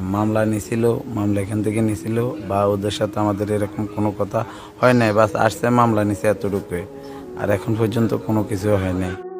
মামলা নিছিল, মামলা এখান থেকে নিছিল, বা ওদের সাথে আমাদের এরকম কোনো কথা হয় নাই, বাস আসছে মামলা নিছে এতটুকু আর এখন পর্যন্ত কোনো কিছু হয় নাই।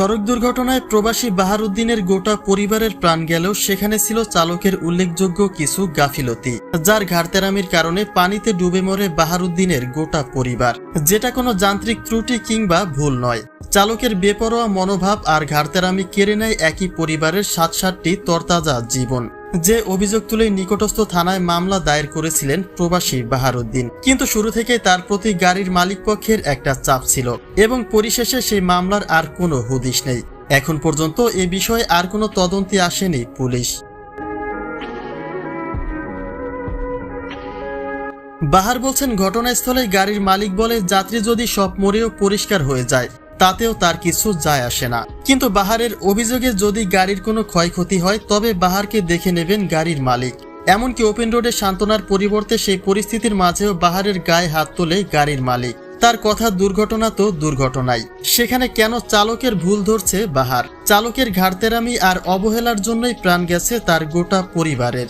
সড়ক দুর্ঘটনায় প্রবাসী বাহারুদ্দিনের গোটা পরিবারের প্রাণ গেলেও সেখানে ছিল চালকের উল্লেখযোগ্য কিছু গাফিলতি, যার ঘাড়তেরামির কারণে পানিতে ডুবে মরে বাহারুদ্দিনের গোটা পরিবার। যেটা কোনো যান্ত্রিক ত্রুটি কিংবা ভুল নয়। চালকের বেপরোয়া মনোভাব আর ঘাড়তেরামি কেড়ে নেয় একই পরিবারের সাত সাতটি তরতাজা জীবন। যে অভিযোগ তুলে নিকটস্থ থানায় মামলা দায়ের করেছিলেন প্রবাসী বাহারুদ্দিন। কিন্তু শুরু থেকেই তার প্রতি গাড়ির মালিক পক্ষের একটা চাপ ছিল এবং পরিশেষে সেই মামলার আর কোনো হুদিশ নেই। এখন পর্যন্ত এ বিষয়ে আর কোনো তদন্তে আসেনি পুলিশ। বাহার বলছেন ঘটনাস্থলে গাড়ির মালিক বলে, যাত্রী যদি সব মরেও পরিষ্কার হয়ে যায় তাতেও তার কিছু যায় আসে না। কিন্তু বাহারের অভিযোগে যদি গাড়ির কোনো ক্ষয়ক্ষতি হয়, তবে বাহারকে দেখে নেবেন গাড়ির মালিক। এমনকি ওপেন রোডে সান্ত্বনার পরিবর্তে সেই পরিস্থিতির মাঝেও বাহারের গায়ে হাত তোলে গাড়ির মালিক। তার কথা দুর্ঘটনা তো দুর্ঘটনাই। সেখানে কেন চালকের ভুল ধরছে বাহার? চালকের ঘাড়তেরামি আর অবহেলার জন্যই প্রাণ গেছে তার গোটা পরিবারের।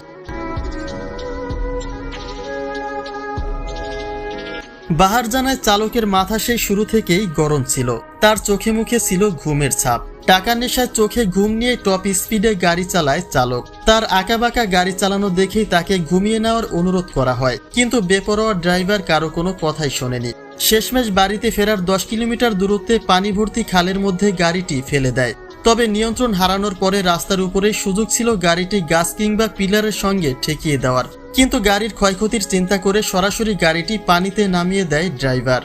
বাহার জানায় চালকের মাথা সেই শুরু থেকেই গরম ছিল। তার চোখে মুখে ছিল ঘুমের ছাপ। টাকার নেশায় চোখে ঘুম নিয়ে টপ স্পিডে গাড়ি চালায় চালক। তার আঁকাবাঁকা গাড়ি চালানো দেখেই তাকে ঘুমিয়ে নেওয়ার অনুরোধ করা হয়। কিন্তু বেপরোয়া ড্রাইভার কারও কোনো কথাই শোনেনি। শেষমেশ বাড়িতে ফেরার দশ কিলোমিটার দূরত্বে পানি ভর্তি খালের মধ্যে গাড়িটি ফেলে দেয়। তবে নিয়ন্ত্রণ হারানোর পরে রাস্তার উপরে সুযোগ ছিল গাড়িটি গাছ কিংবা পিলারের সঙ্গে ঠেকিয়ে দেওয়ার। কিন্তু গাড়ির ক্ষয়ক্ষতির চিন্তা করে সরাসরি গাড়িটি পানিতে নামিয়ে দেয় ড্রাইভার।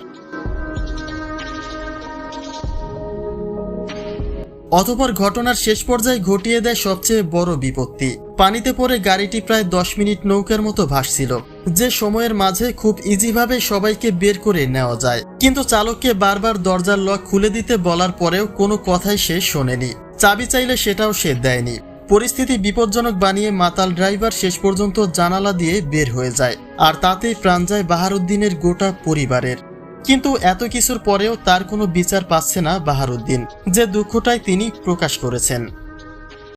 অতপর ঘটনার শেষ পর্যায়ে ঘটিয়ে দেয় সবচেয়ে বড় বিপত্তি। পানিতে পড়ে গাড়িটি প্রায় দশ মিনিট নৌকার মতো ভাসছিল, যে সময়ের মাঝে খুব ইজিভাবে সবাইকে বের করে নেওয়া যায়। কিন্তু চালককে বারবার দরজার লক খুলে দিতে বলার পরেও কোনো কথাই সে শোনেনি। চাবি চাইলে সেটাও সে দেয়নি। পরিস্থিতি বিপজ্জনক বানিয়ে মাতাল ড্রাইভার শেষ পর্যন্ত জানালা দিয়ে বের হয়ে যায়, আর তাতে প্রাণ যায় বাহারুদ্দিনের গোটা পরিবারের। কিন্তু এত কিছুর পরেও তার কোনো বিচার পাচ্ছে না বাহারুদ্দিন, যে দুঃখটাই তিনি প্রকাশ করেছেন।